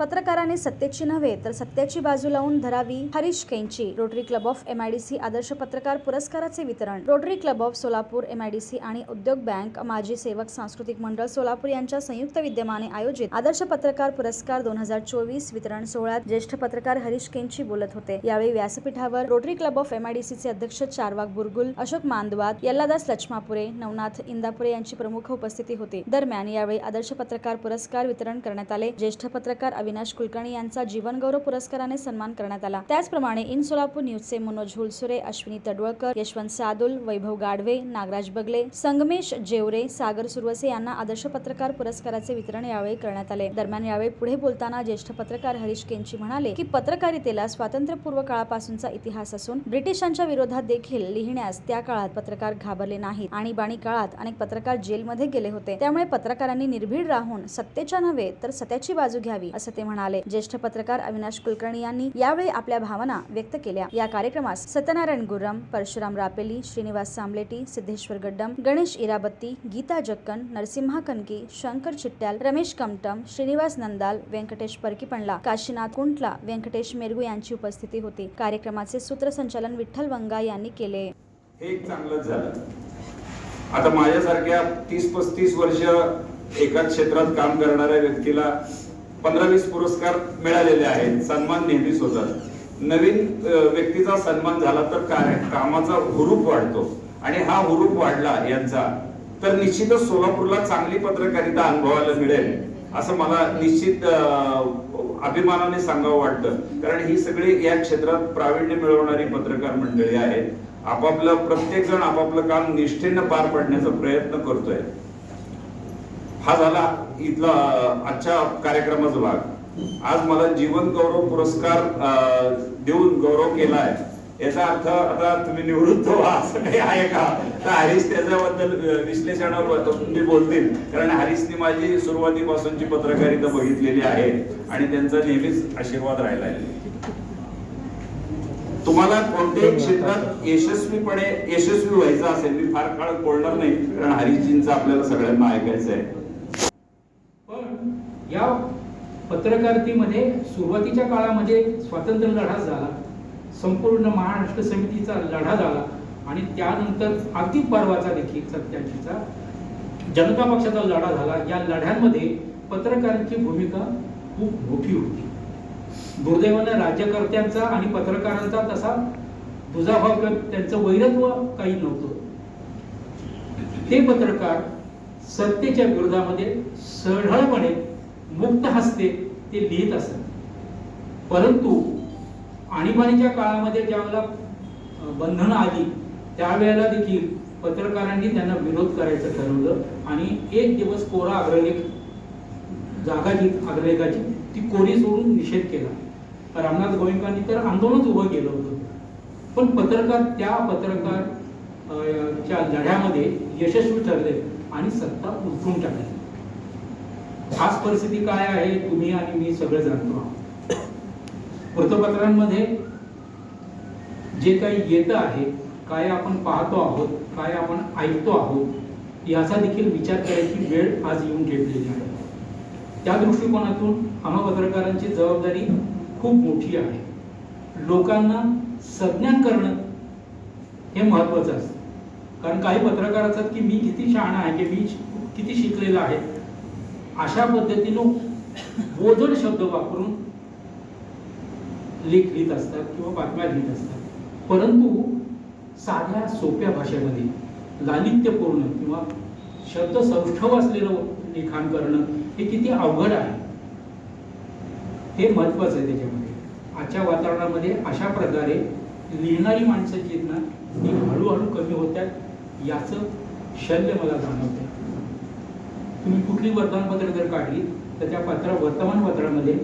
सत्तेची नव्हे तर सत्याची बाजू लावून धरावी Harish केंची. Rotary club of MIDC आदर्श पत्रकार पुरस्काराचे वितरण. Rotary club of Solapur MIDC आणि उद्योग बँक माजी सेवक सांस्कृतिक मंडळ सोलापूर यांच्या संयुक्त विद्यमाने आयोजित आदर्श पत्रकार पुरस्कार दोन हजार चोवीस वितरण सोहळ्यात ज्येष्ठ पत्रकार हरीश केंची बोलत होते. यावेळी व्यासपीठावर रोटरी क्लब ऑफ एमआयडीसीचे अध्यक्ष चारवाक बुरगुल अशोक मांदवात यल्लादास लक्ष्मापुरे नवनाथ इंदापुरे यांची प्रमुख उपस्थिती होती. दरम्यान यावेळी आदर्श पत्रकार पुरस्कार वितरण करण्यात आले. ज्येष्ठ पत्रकार अविनाश कुलकर्णी यांचा जीवनगौरव पुरस्काराने सन्मान करण्यात आला. त्याचप्रमाणे इन सोलापूर न्यूजचे मनोज हुलसुरे अश्विनी तडवळकर यशवंत सादुल वैभव गाडवे नागराज बगले संगमेश जेवरे सागर सुरवसे यांना आदर्श पत्रकार पुरस्काराचे वितरण यावेळी करण्यात आले. दरम्यान यावेळी पुढे बोलताना ज्येष्ठ पत्रकार हरीश केंची म्हणाले की पत्रकारितेला स्वातंत्र्यपूर्व काळापासूनचा इतिहास असून ब्रिटिशांच्या विरोधात देखील लिहिण्यास त्या काळात पत्रकार घाबरले नाहीत आणीबाणी काळात अनेक पत्रकार जेलमध्ये गेले होते. त्यामुळे पत्रकारांनी निर्भीड राहून सत्तेच्या नव्हे तर सत्याची बाजू घ्यावी असं ते म्हणाले. ज्येष्ठ पत्रकार अविनाश कुलकर्णी यांनी यावेळी आपल्या भावना व्यक्त केल्या. या कार्यक्रमास सत्यनारायण गुर्रम परशुराम रापेली श्रीनिवास सामलेटी सिद्धेश्वर गड्डम गणेश इराबत्ती गीता जक्कन नरसिम्हा कनकी शंकर चिट्ट्याल रमेश कमटम श्रीनिवास नंदाल व्यंकटेश परकीपणला काशीनाथ कुंटला व्यंकटेश मेरगू यांची उपस्थिती होती. कार्यक्रमाचे सूत्रसंचालन विठ्ठल वंगा यांनी केले. हे चांगलंच झालं. आता माझ्यासारख्या तीस पस्तीस वर्ष एकाच क्षेत्रात काम करणाऱ्या व्यक्तीला पंधरा वीस पुरस्कार मिळालेले आहेत. सन्मान नेहमीच होतात नवीन व्यक्तीचा सन्मान झाला तर काय? कामाचा हुरूप वाढतो. आणि हा हुरूप वाढला यांचा तर निश्चितच सोलापूरला चांगली पत्रकारिता अनुभवायला मिळेल असं मला निश्चित अभिमानाने सांगावं वाटतं. कारण ही सगळी या क्षेत्रात प्रावीण्य मिळवणारी पत्रकार मंडळी आहेत. आपापलं प्रत्येक जण आपापलं काम निष्ठेनं पार पाडण्याचा प्रयत्न करतोय. हा झाला इथला आजच्या कार्यक्रमाचा भाग. आज मला जीवन गौरव पुरस्कार देऊन गौरव केलाय. याचा अर्थ आता तुम्ही निवृत्त व्हा असं काही आहे का? तर हरीश त्याच्याबद्दल विश्लेषणावर विश्लेषणाबद्दल बोलतील. कारण हरीशने माझी सुरुवातीपासूनची पत्रकारिता बघितलेली आहे आणि त्यांचा नेहमीच आशीर्वाद राहिला आहे तुम्हाला कोणत्याही क्षेत्रात यशस्वीपणे यशस्वी व्हायचं असेल मी फार काळ बोलणार नाही. कारण हरिजींचं आपल्याला सगळ्यांना ऐकायचं आहे या पत्रकारितेमध्ये सुरुवातीच्या काळामध्ये स्वातंत्र्य लढा झाला संपूर्ण महाराष्ट्र समितीचा लढा झाला आणि त्यानंतर अति पर्वाचा देखील सत्याचीचा जनता पक्षाचा लढा झाला. या लढ्यांमध्ये पत्रकारांची भूमिका खूप मोठी होती. दुर्दैवानं राज्यकर्त्यांचा आणि पत्रकारांचा तसा दुजाभाव किंवा त्यांचं वैरत्व काही नव्हतं. ते पत्रकार सत्तेच्या विरोधामध्ये सरळपणे मुक्त हस्ते ते लिहित असत. परंतु आणीबाणीच्या काळामध्ये ज्यावेळेला बंधनं आली त्यावेळेला देखील पत्रकारांनी त्यांना विरोध करायचं ठरवलं आणि एक दिवस कोरा अग्रलेख जागा जी अग्रलेखाची ती कोरी सोडून निषेध केला. रामनाथ गोविंदांनी तर आंदोलनच उभं केलं होतं. पण पत्रकार त्या पत्रकार च्या लढ्यामध्ये यशस्वी ठरले आणि सत्ता उलटून टाकली. खास परिस्थिती काय आहे तुम्ही आणि मी सगळे जाणतो आहोत. वृत्तपत्रांमध्ये जे काही येतं आहे काय आपण पाहतो आहोत काय आपण ऐकतो आहोत याचा देखील विचार करायची वेळ आज येऊन ठेवलेली आहे. त्या दृष्टिकोनातून आम्हा पत्रकारांची जबाबदारी खूप मोठी आहे. लोकांना संज्ञान करणं हे महत्वाचं असतं. कारण काही पत्रकार असतात की मी किती शहाणा आहे की मी किती शिकलेला आहे अशा पद्धतीनं बोजड शब्द वापरून लेख लिहित असतात किंवा बातम्या लिहित असतात. परंतु साध्या सोप्या भाषेमध्ये लालित्यपूर्ण किंवा शब्द सौष्ठव असलेलं लिखाण करणं हे किती अवघड आहे हे महत्वाचं आहे त्याच्यामध्ये. आजच्या वातावरणामध्ये अशा प्रकारे लिहिणारी माणसं जी आहेत ना ती हळूहळू कमी होतात याचं शल्य मला जाणवतं तुम्ही कुठली वर्तमानपत्र जर काढली तर त्या पत्र वर्तमानपत्रामध्ये